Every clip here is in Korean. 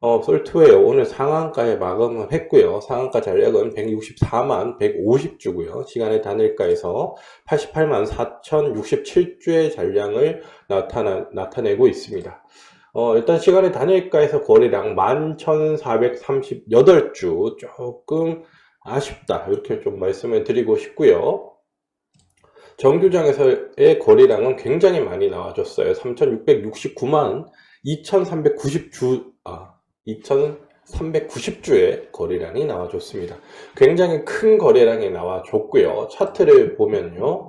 어, 솔트웨어 오늘 상한가에 마감을 했고요. 상한가 잔량은 164만 150주고요. 시간의 단일가에서 88만 4067주의 잔량을 나타나, 나타내고 있습니다. 어, 일단 시간의 단일가에서 거래량 11,438주 조금 아쉽다 이렇게 좀 말씀을 드리고 싶고요. 정규장에서의 거래량은 굉장히 많이 나와줬어요. 3,669만 2,390주 아 2,390주의 거래량이 나와줬습니다. 굉장히 큰 거래량이 나와줬고요. 차트를 보면요.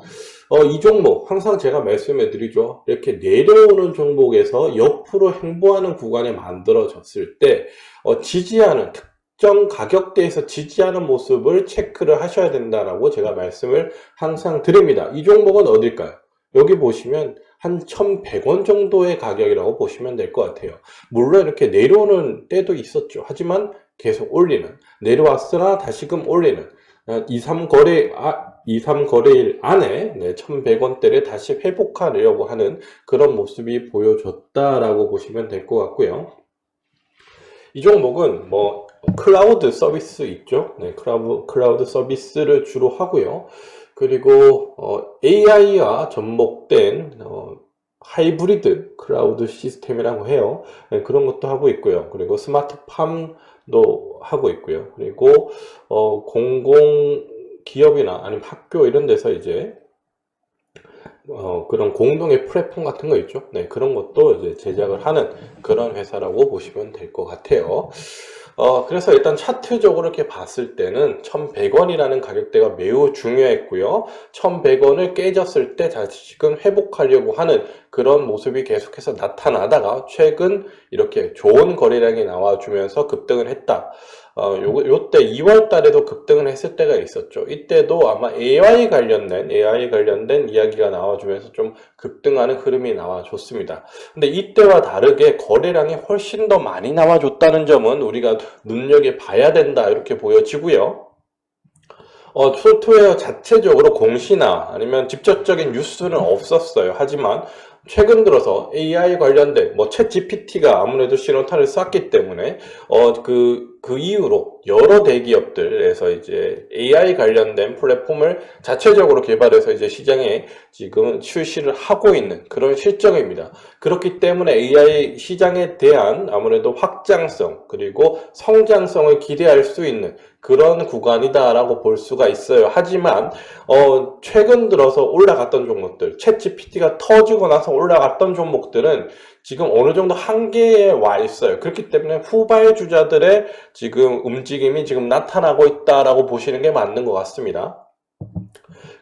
어, 이 종목 항상 제가 말씀해 드리죠. 이렇게 내려오는 종목에서 옆으로 행보하는 구간이 만들어졌을 때 어, 지지하는 특정 가격대에서 지지하는 모습을 체크를 하셔야 된다라고 제가 말씀을 항상 드립니다. 이 종목은 어딜까요? 여기 보시면 한 1,100원 정도의 가격이라고 보시면 될 것 같아요. 물론 이렇게 내려오는 때도 있었죠. 하지만 계속 올리는, 내려왔으나 다시금 올리는, 2, 3 거래, 아, 2, 3 거래일 안에 네, 1,100원대를 다시 회복하려고 하는 그런 모습이 보여줬다라고 보시면 될 것 같고요. 이 종목은 뭐 클라우드 서비스 있죠. 네, 클라우드, 클라우드 서비스를 주로 하고요. 그리고 어, AI와 접목된 어, 하이브리드 클라우드 시스템이라고 해요. 네, 그런 것도 하고 있고요. 그리고 스마트팜도 하고 있고요. 그리고 어, 공공 기업이나 아니면 학교 이런 데서 이제 어, 그런 공동의 플랫폼 같은 거 있죠. 네, 그런 것도 이제 제작을 하는 그런 회사라고 보시면 될 것 같아요. 어, 그래서 일단 차트적으로 이렇게 봤을 때는 1100원이라는 가격대가 매우 중요했고요. 1100원을 깨졌을 때 다시금 회복하려고 하는 그런 모습이 계속해서 나타나다가 최근 이렇게 좋은 거래량이 나와주면서 급등을 했다. 어, 요, 요때 2월 달에도 급등을 했을 때가 있었죠. 이때도 아마 AI 관련된, AI 관련된 이야기가 나와주면서 좀 급등하는 흐름이 나와줬습니다. 근데 이때와 다르게 거래량이 훨씬 더 많이 나와줬다는 점은 우리가 눈여겨봐야 된다. 이렇게 보여지고요. 어, 소프트웨어 자체적으로 공시나 아니면 직접적인 뉴스는 없었어요. 하지만 최근 들어서 AI 관련된 뭐챗 GPT가 아무래도 신호탄을 쐈기 때문에 어 그 그그 이후로 여러 대기업들에서 이제 AI 관련된 플랫폼을 자체적으로 개발해서 이제 시장에 지금 출시를 하고 있는 그런 실정입니다. 그렇기 때문에 AI 시장에 대한 아무래도 확장성 그리고 성장성을 기대할 수 있는 그런 구간이다라고 볼 수가 있어요. 하지만 어 최근 들어서 올라갔던 종목들, 챗 GPT가 터지고 나서 올라갔던 종목들은 지금 어느 정도 한계에 와 있어요. 그렇기 때문에 후발 주자들의 지금 움직임이 지금 나타나고 있다라고 보시는 게 맞는 것 같습니다.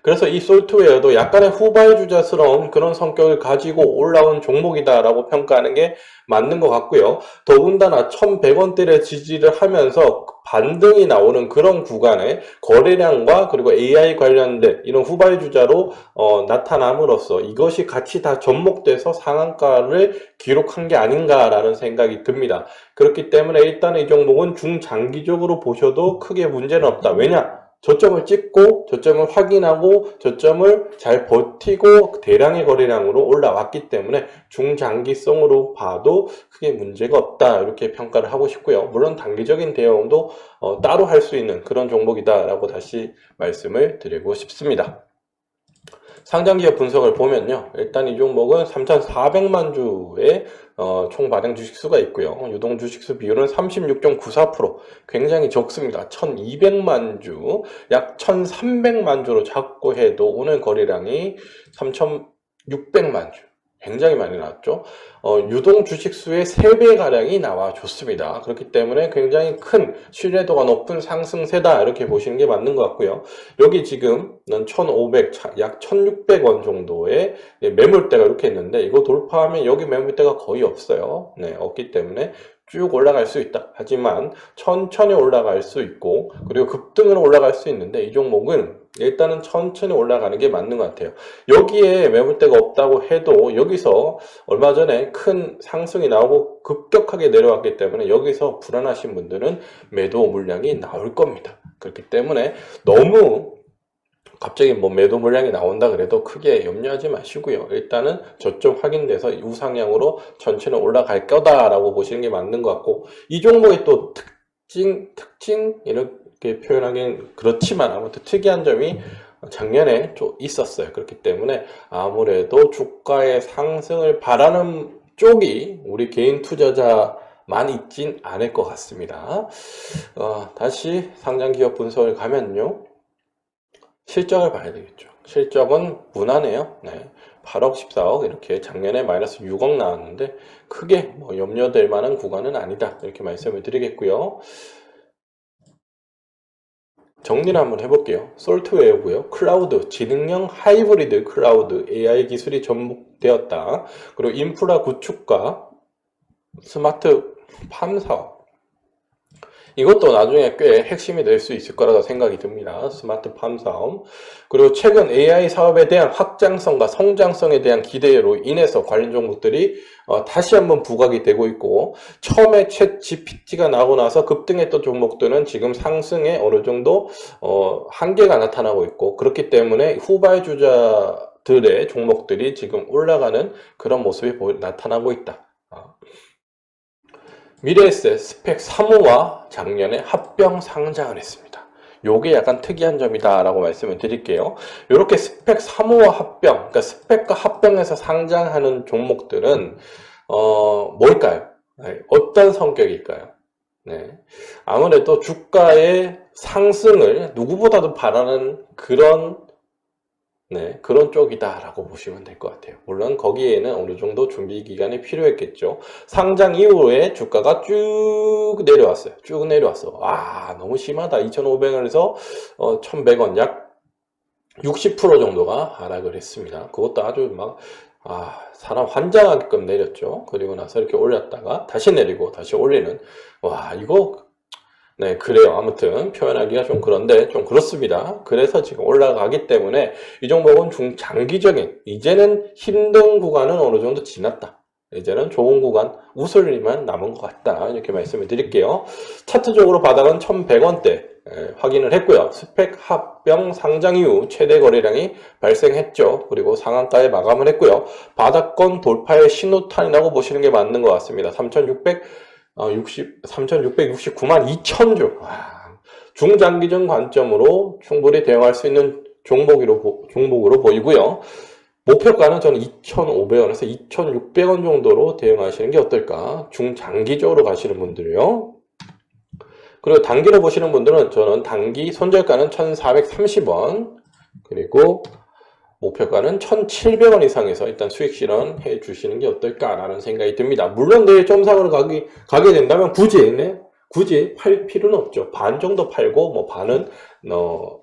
그래서 이 솔트웨어도 약간의 후발주자스러운 그런 성격을 가지고 올라온 종목이다라고 평가하는 게 맞는 것 같고요. 더군다나 1100원대를 지지를 하면서 반등이 나오는 그런 구간에 거래량과 그리고 AI 관련된 이런 후발주자로 어, 나타남으로써 이것이 같이 다 접목돼서 상한가를 기록한 게 아닌가라는 생각이 듭니다. 그렇기 때문에 일단 이 종목은 중장기적으로 보셔도 크게 문제는 없다. 왜냐? 저점을 찍고 저점을 확인하고 저점을 잘 버티고 대량의 거래량으로 올라왔기 때문에 중장기성으로 봐도 크게 문제가 없다 이렇게 평가를 하고 싶고요. 물론 단기적인 대응도 어, 따로 할 수 있는 그런 종목이다라고 다시 말씀을 드리고 싶습니다. 상장기업 분석을 보면요. 일단 이 종목은 3,400만 주의 어, 총 발행 주식수가 있고요. 유동 주식수 비율은 36.94% 굉장히 적습니다. 1,200만 주, 약 1,300만 주로 잡고 해도 오늘 거래량이 3,600만 주. 굉장히 많이 나왔죠. 어, 유동 주식수의 3배가량이 나와줬습니다. 그렇기 때문에 굉장히 큰 신뢰도가 높은 상승세다 이렇게 보시는 게 맞는 것 같고요. 여기 지금 1,500, 약 1,600원 정도의 매물대가 이렇게 있는데 이거 돌파하면 여기 매물대가 거의 없어요. 네, 없기 때문에 쭉 올라갈 수 있다. 하지만 천천히 올라갈 수 있고 그리고 급등으로 올라갈 수 있는데 이 종목은 일단은 천천히 올라가는 게 맞는 것 같아요. 여기에 매물대가 없다고 해도 여기서 얼마 전에 큰 상승이 나오고 급격하게 내려왔기 때문에 여기서 불안하신 분들은 매도 물량이 나올 겁니다. 그렇기 때문에 너무 갑자기 뭐 매도 물량이 나온다 그래도 크게 염려하지 마시고요. 일단은 저점 확인돼서 우상향으로 천천히 올라갈 거다라고 보시는 게 맞는 것 같고 이 종목의 또 특징 특징 이렇게 표현하기는 그렇지만 아무튼 특이한 점이 작년에 좀 있었어요. 그렇기 때문에 아무래도 주가의 상승을 바라는 쪽이 우리 개인 투자자 만 있진 않을 것 같습니다. 어, 다시 상장 기업 분석을 가면요. 실적을 봐야 되겠죠. 실적은 무난해요. 네. 8억, 14억 이렇게 작년에 마이너스 6억 나왔는데 크게 뭐 염려될 만한 구간은 아니다. 이렇게 말씀을 드리겠고요. 정리를 한번 해볼게요. 솔트웨어고요. 클라우드, 지능형 하이브리드 클라우드 AI 기술이 접목되었다. 그리고 인프라 구축과 스마트 팜 사업. 이것도 나중에 꽤 핵심이 될 수 있을 거라고 생각이 듭니다. 스마트 팜 사업. 그리고 최근 AI 사업에 대한 확장성과 성장성에 대한 기대로 인해서 관련 종목들이 어, 다시 한번 부각이 되고 있고 처음에 챗 GPT가 나오고 나서 급등했던 종목들은 지금 상승에 어느 정도 어, 한계가 나타나고 있고 그렇기 때문에 후발주자 들의 종목들이 지금 올라가는 그런 모습이 보- 나타나고 있다. 어. 미래에셋 스펙 3호와 작년에 합병 상장을 했습니다. 요게 약간 특이한 점이다 라고 말씀을 드릴게요. 이렇게 스펙 3호와 합병, 그러니까 스펙과 합병해서 상장하는 종목들은 어, 뭘까요? 네, 어떤 성격일까요? 네. 아무래도 주가의 상승을 누구보다도 바라는 그런 네, 그런 쪽이다라고 보시면 될 것 같아요. 물론 거기에는 어느 정도 준비 기간이 필요했겠죠. 상장 이후에 주가가 쭉 내려왔어요. 쭉 내려왔어. 아, 너무 심하다. 2,500원에서 어, 1,100원 약 60% 정도가 하락을 했습니다. 그것도 아주 막 아, 사람 환장하게끔 내렸죠. 그리고 나서 이렇게 올렸다가 다시 내리고 다시 올리는 와, 이거 네, 그래요. 아무튼 표현하기가 좀 그런데 좀 그렇습니다. 그래서 지금 올라가기 때문에 이 종목은 중장기적인 이제는 힘든 구간은 어느 정도 지났다. 이제는 좋은 구간 일만 남은 것 같다. 이렇게 말씀을 드릴게요. 차트적으로 바닥은 1100원대 확인을 했고요. 스펙 합병 상장 이후 최대 거래량이 발생했죠. 그리고 상한가에 마감을 했고요. 바닥권 돌파의 신호탄이라고 보시는 게 맞는 것 같습니다. 3600 어, 60, 3,669만 2천주. 중장기적 관점으로 충분히 대응할 수 있는 종목으로, 보- 종목으로 보이고요. 목표가는 저는 2,500원에서 2,600원 정도로 대응하시는 게 어떨까? 중장기적으로 가시는 분들이요. 그리고 단기로 보시는 분들은 저는 단기 손절가는 1,430원, 그리고 목표가는 1,700원 이상에서 일단 수익 실현해 주시는 게 어떨까라는 생각이 듭니다. 물론 내일 점상으로 가기, 가게 된다면 굳이, 네, 굳이 팔 필요는 없죠. 반 정도 팔고, 뭐 반은, 어,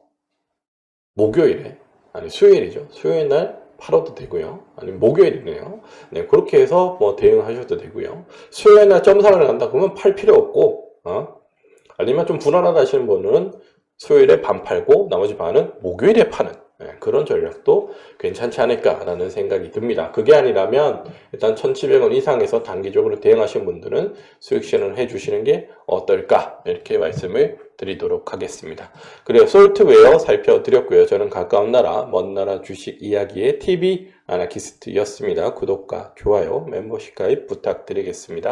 목요일에, 아니 수요일이죠. 수요일 날 팔아도 되고요. 아니면 목요일이네요. 네, 그렇게 해서 뭐 대응하셔도 되고요. 수요일 날 점상을 간다 그러면 팔 필요 없고, 어? 아니면 좀 불안하다 하시는 분은 수요일에 반 팔고 나머지 반은 목요일에 파는 예, 그런 전략도 괜찮지 않을까라는 생각이 듭니다. 그게 아니라면 일단 1,700원 이상에서 단기적으로 대응하시는 분들은 수익 실현을 해주시는 게 어떨까 이렇게 말씀을 드리도록 하겠습니다. 그리고 솔트웨어 살펴드렸고요. 저는 가까운 나라, 먼 나라 주식 이야기의 TV 아나키스트였습니다. 구독과 좋아요, 멤버십 가입 부탁드리겠습니다.